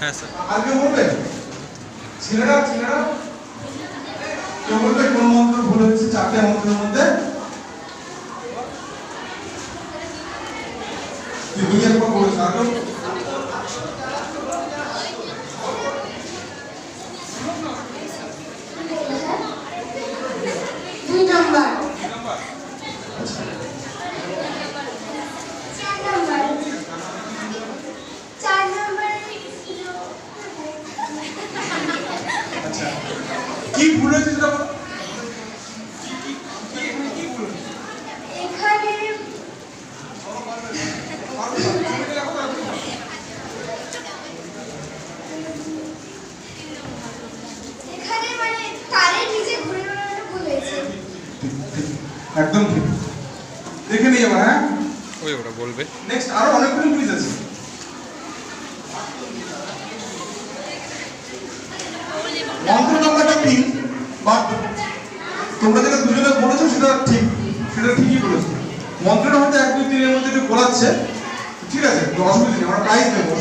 হ্যাঁ স্যার। আর বলবে? ছেলেরা ছেলেরা? কেউ বলবে? কোন মন্ত্র ভুল হয়েছে? চারটে মন্ত্রের মধ্যে? কি ভুল হয়েছে সেটা বলো মানে ভুল হয়েছে। একদম ঠিক। দেখে নিই এবার হ্যাঁ? ওই ওটা বলবে। নেক্সট আরও অনেকগুলো কুইজ আছে। মন্ত্র নাম্বারটা বাট তোমরা যেটা দুজনে বলেছ সেটা ঠিক, সেটা ঠিকই বলেছ মন্ত্রটা হয়তো এক দুই দিনের মধ্যে একটু করাচ্ছে ঠিক আছে অসুবিধা নেই, আমরা প্রাইজ দেবো।